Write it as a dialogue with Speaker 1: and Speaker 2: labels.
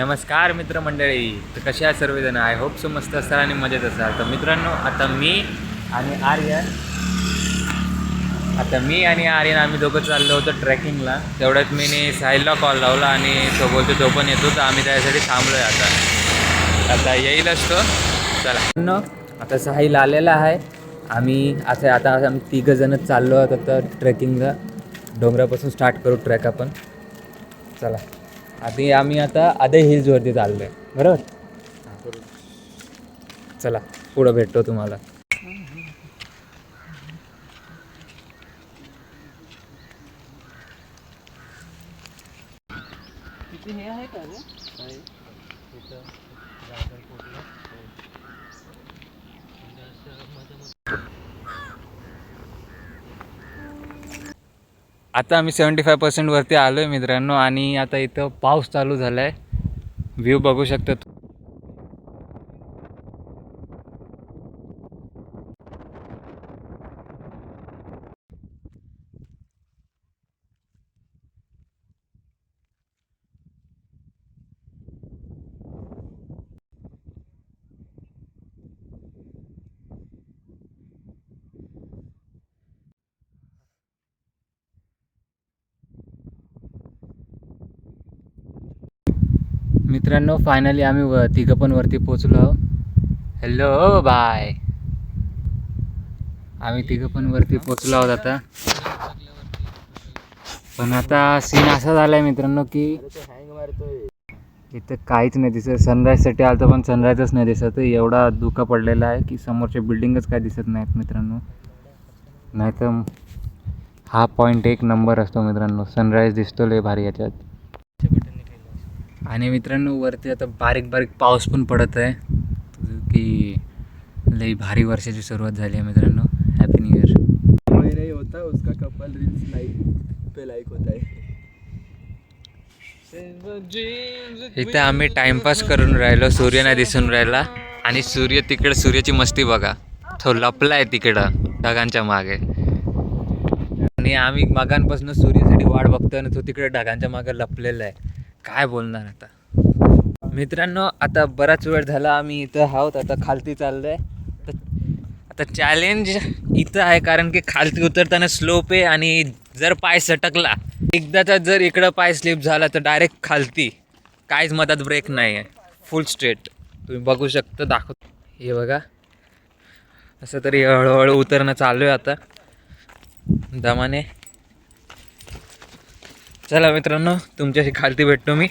Speaker 1: नमस्कार मित्रमंडळी. तर कसे आहे सर्वजण? आय होप सो मस्त असाल आणि मजेत असाल. तर मित्रांनो आता मी आणि आर्यन आता मी आणि आर्यन आम्ही दोघं चाललो होतो ट्रॅकिंगला. तेवढ्यात मी साहिलला कॉल लावला आणि तो बोलतो तो पण येतो तर आम्ही त्यासाठी थांबलो आहे आता. आता येईलच तो चला. न आता साहिल आलेला आहे. आम्ही असं आता आम्ही तिघंजणं चाललो आहोत आता ट्रेकिंगला. डोंगरापासून स्टार्ट करू ट्रॅक आपण. चला. आधी आम्ही आता अदय हिल्सवरती चाललो आहे बरोबर? चला पुढं भेटतो तुम्हाला. आता आम्ही सेवन्टी फाय पर्सेंटवरती आलो आहे मित्रांनो आणि आता इथं पाऊस चालू झाला आहे व्ह्यू बघू शकता मित्रांनो फायनली आम्ही व तिघं पण वरती पोचलो आहोत. हॅलो बाय आम्ही तिघं पण वरती पोचलो आहोत आता. पण आता सीन असा झाला आहे मित्रांनो की इथं काहीच नाही दिसत. सनराईजसाठी आलं तर पण सनराईजच नाही दिसत. एवढा धुका पडलेला आहे की समोरच्या बिल्डिंगच काय दिसत नाहीत मित्रांनो. नाही तर हा पॉईंट एक नंबर असतो मित्रांनो. सनराईज दिसतो लय भारी याच्यात. आणि मित्रांनो वरती आता बारीक बारीक पाऊस पण पडत आहे. की लई भारी वर्षाची सुरुवात झाली आहे मित्रांनो. हॅपी न्यू इयर
Speaker 2: नहीं होता उसका कपल रील्स लाइक पे लाइक होता है
Speaker 1: इथे आम्ही टाइमपास करून राहिलो सूर्य नाही दिसून राहिला. आणि सूर्य तिकडे सूर्याची मस्ती बघा. तो लपलाय तिकडं ढगांच्या मागे. आणि आम्ही मगांपासून सूर्यासाठी वाट बघतोय आणि तो तिकडे ढगांच्या मागे लपलेला आहे. काय बोलणार आता? मित्रांनो आता बराच वेळ झाला आम्ही इथं आहोत. आता खालती चाललोय. तर आता चॅलेंज इथं आहे कारण की खालती उतरताना स्लोप आहे आणि जर पाय सटकला एकदाचा जर इकडं पाय स्लिप झाला तर डायरेक्ट खालती. काहीच मधात ब्रेक नाही आहे फुल स्ट्रेट तुम्ही बघू शकता दाखव. हे बघा. असं तरी हळूहळू उतरणं चालू आहे आता. दमाने. चला मित्रांनो तुमच्याशी खालती भेटतो मी.